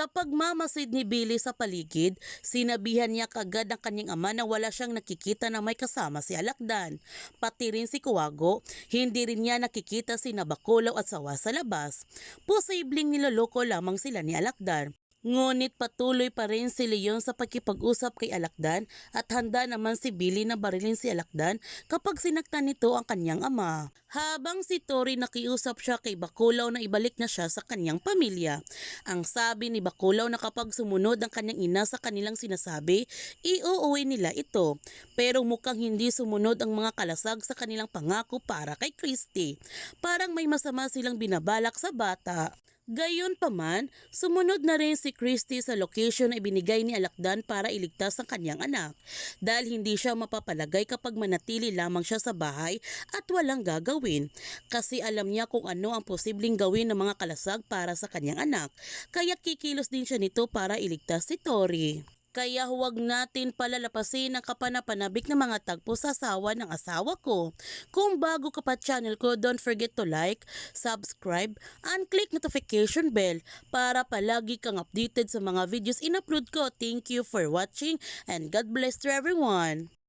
Sa pagmamasid ni Billy sa paligid, sinabihan niya kagad ng kanyang ama na wala siyang nakikita na may kasama si Alakdan. Pati rin si Kuwago, hindi rin niya nakikita si Nabakulaw at Sawa sa labas. Posibleng niloloko lamang sila ni Alakdan. Ngunit patuloy pa rin si Leon sa pakipag-usap kay Alakdan at handa naman si Billy na barilin si Alakdan kapag sinaktan nito ang kanyang ama. Habang si Tori nakiusap siya kay Bakulaw na ibalik na siya sa kanyang pamilya. Ang sabi ni Bakulaw na kapag sumunod ang kanyang ina sa kanilang sinasabi, iuuwi nila ito. Pero mukhang hindi sumunod ang mga kalasag sa kanilang pangako para kay Christy. Parang may masama silang binabalak sa bata. Gayon pa man, sumunod na rin si Christy sa location na ibinigay ni Alakdan para iligtas ang kanyang anak. Dahil hindi siya mapapalagay kapag manatili lamang siya sa bahay at walang gagawin. Kasi alam niya kung ano ang posibleng gawin ng mga kalasag para sa kanyang anak. Kaya kikilos din siya nito para iligtas si Tori. Kaya huwag natin palalapasin ang kapanapanabik ng mga tagpo sa asawa ng asawa ko. Kung bago ka pa channel ko, don't forget to like, subscribe, and click notification bell para palagi kang updated sa mga videos in-upload ko. Thank you for watching and God bless to everyone.